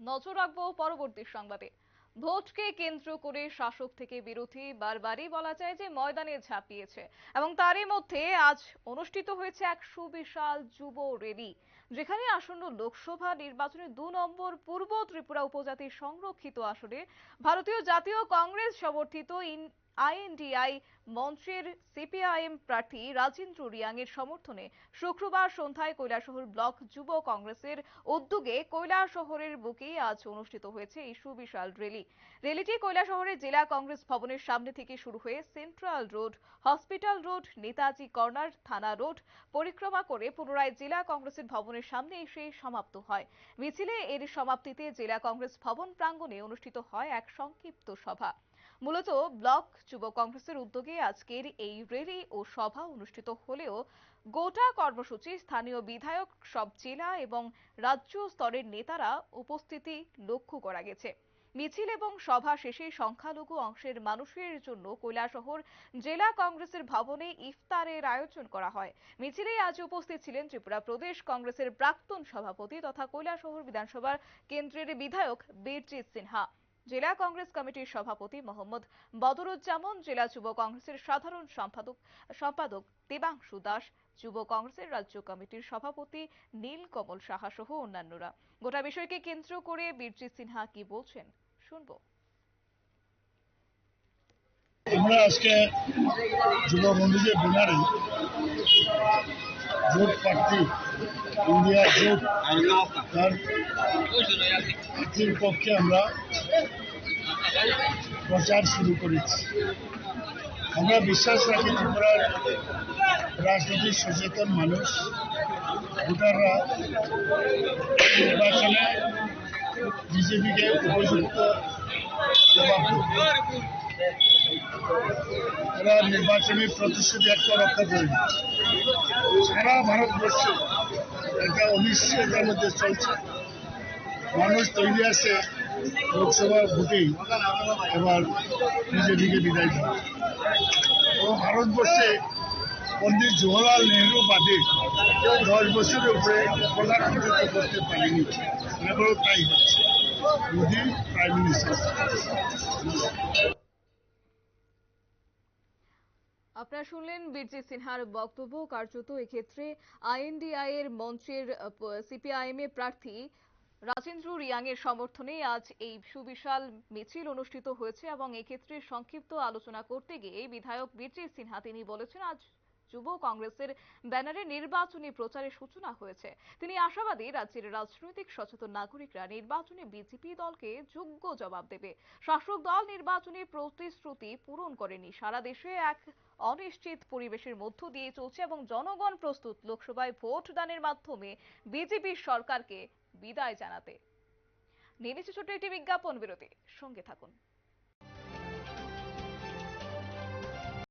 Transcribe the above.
নজর রাখব পরবর্তী সংবাদে। ভোটকে কেন্দ্র করে শাসক থেকে বিরোধী বারবারই বলা যায় যে ময়দানে ঝাঁপিয়েছে এবং তারই মধ্যে আজ অনুষ্ঠিত হয়েছে এক সুবিশাল যুব র্যালি, যেখানে আসন্ন লোকসভা নির্বাচনে দু নম্বর পূর্ব ত্রিপুরা উপজাতির সংরক্ষিত আসনে ভারতীয় জাতীয় কংগ্রেস সমর্থিত আইএনডিআই মঞ্চের সিপিআইএম প্রার্থী রাজেন্দ্র রিয়াং এর সমর্থনে শুক্রবার সন্ধ্যায় কৈলাসহর ব্লক যুব কংগ্রেসের উদ্যোগে কৈলাসহরের বুকে আজ অনুষ্ঠিত হয়েছে এই সুবিশাল র্যালি। র্যালিটি কৈলাসহরের জেলা কংগ্রেস ভবনের সামনে থেকে শুরু হয়ে central road, hospital road, Netaji corner, থানা রোড পরিক্রমা করে পুনরায় জেলা কংগ্রেসের ভবনের সামনে এসে সমাপ্ত হয়। মিছিলে এর সমাপ্তিতে জেলা কংগ্রেস ভবন প্রাঙ্গণে অনুষ্ঠিত হয় এক সংক্ষিপ্ত সভা। মূলত ব্লক যুব কংগ্রেসের উদ্যোগে আজকের এই র্যালি ও সভা অনুষ্ঠিত হলেও গোটা কর্মসূচি স্থানীয় বিধায়ক, সব জেলা এবং রাজ্য স্তরের নেতারা উপস্থিতি লক্ষ্য করা গেছে। মিছিল এবং সভা শেষে সংখ্যালঘু অংশের মানুষের জন্য কৈলাসহর জেলা কংগ্রেসের ভবনে ইফতারের আয়োজন করা হয়। মিছিলে আজ উপস্থিত ছিলেন ত্রিপুরা প্রদেশ কংগ্রেসের প্রাক্তন সভাপতি তথা কৈলাসহর বিধানসভার কেন্দ্রের বিধায়ক বীরজিৎ সিনহা। জেলা কংগ্রেস কমিটির সভাপতি মোহাম্মদ বদরুজ্জামান, জেলা যুব কংগ্রেসের সাধারণ সম্পাদক সম্পাদক দেবাংশু দাস, যুব কংগ্রেসের রাজ্য কমিটির সভাপতি নীল কমল সাহা সহ অন্যান্যরা। গোটা বিষয়কে কেন্দ্র করে বীরজিৎ সিনহা কি বলছেন শুনব। আমরা আজকে যুব বন্ধুদের ব্যানারে জোট প্রার্থী ইন্ডিয়া জোট তার প্রার্থীর পক্ষে আমরা প্রচার শুরু করেছি। আমরা বিশ্বাস রাখি ত্রিপুরার রাজনৈতিক সচেতন মানুষ, ভোটাররা নির্বাচনে বিজেপিকে উপযুক্ত জবাব এরা নির্বাচনী প্রতিশ্রুতি একটা রক্ষা করেনি সারা ভারতবর্ষে একটা অনিশ্চয়তার মধ্যে চলছে। মানুষ তৈরি আছে লোকসভা ভোটেই, এবার বিজেপিকে বিদায় দেওয়া। এবং ভারতবর্ষে পন্ডিত জওয়াহরলাল নেহরু বাদে দশ বছরের উপরে প্রধানমন্ত্রী করতে পারেনি। এবারও তাই হচ্ছে। মোদী প্রাইম মিনিস্টার আপনারা শুনলেন বীরজিৎ সিনহার বক্তব্য, কার্যত এক্ষেত্রে আইএনডিআই এর মঞ্চের সিপিআইএম এর প্রার্থী রাজেন্দ্র রিয়াং এর সমর্থনে আজ এই সুবিশাল মিছিল অনুষ্ঠিত হয়েছে এবং এক্ষেত্রে সংক্ষিপ্ত আলোচনা করতে গিয়ে বিধায়ক বীরজিৎ সিনহা তিনি বলেছেন, আজ যুব কংগ্রেসের ব্যানারে নির্বাচনী প্রচারের সূচনা হয়েছে। তিনি আশাবাদী রাজ্যের রাজনৈতিক সচেতন নাগরিকরা নির্বাচনে বিজেপি দলকে যোগ্য জবাব দেবে। শাসক দল নির্বাচনী প্রতিশ্রুতি পূরণ করেনি। সারা দেশে এক অনিশ্চিত পরিবেশের মধ্য দিয়ে চলছে এবং জনগণ প্রস্তুত লোকসভায় ভোট দানের মাধ্যমে বিজেপি সরকারকে বিদায় জানাতে। নিয়ে নিচ্ছে ছোট্ট একটি বিজ্ঞাপন বিরতি। সঙ্গে থাকুন।